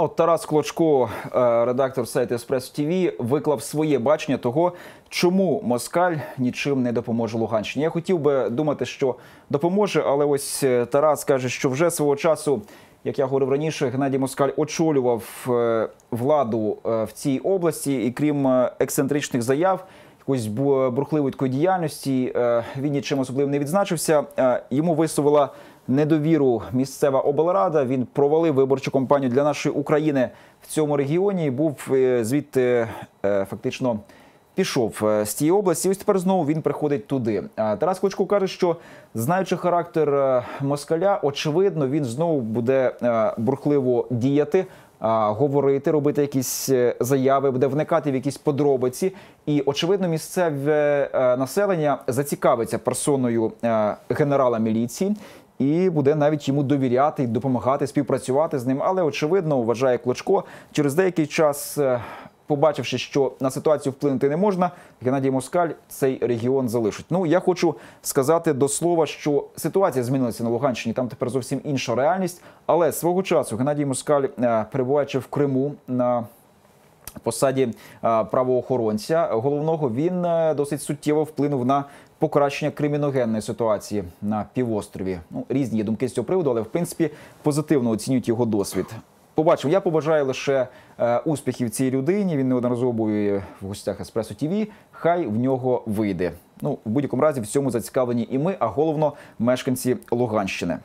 От Тарас Клочко, е, редактор сайту Еспресо ТВ, виклав своє бачення того, чому Москаль нічим не допоможе Луганщині. Я хотів би думати, що допоможе, але ось е, Тарас каже, що вже свого часу, як я говорив раніше, Геннадій Москаль очолював е, владу в цій області, і крім ексцентричних заяв. Якоїсь бу- бурхливої такої діяльності е, він нічим особливим не відзначився. Е, Йому висловила недовіру місцева облрада. Він провалив виборчу кампанію для нашої України в цьому регіоні. і Був е, звідти фактично. Пішов з тієї області. Ось тепер знову він приходить туди. Тарас Клочко каже, що знаючи характер москаля, очевидно, він знову буде бурхливо діяти, говорити, робити якісь е, заяви, буде вникати в якісь подробиці. І очевидно, місцеве е, населення зацікавиться персоною е, генерала міліції. І буде навіть йому довіряти, допомагати, співпрацювати з ним. Але очевидно, вважає Клочко, через деякий час, побачивши, що на ситуацію вплинути не можна, Геннадій Москаль цей регіон залишить. Ну я хочу сказати до слова, що ситуація змінилася на Луганщині. Там тепер зовсім інша реальність. Але свого часу Геннадій Москаль, е, перебуваючи в Криму на посаді е, правоохоронця головного, він е, досить суттєво вплинув на покращення криміногенної ситуації на півострові. Ну, різні є думки з цього приводу, але в принципі позитивно оцінюють його досвід. Побачимо, я побажаю лише е, успіхів цій людині. Він неодноразово був в гостях Еспресо ТВ. Хай в нього вийде. Ну в будь-якому разі в цьому зацікавлені і ми, а головно мешканці Луганщини.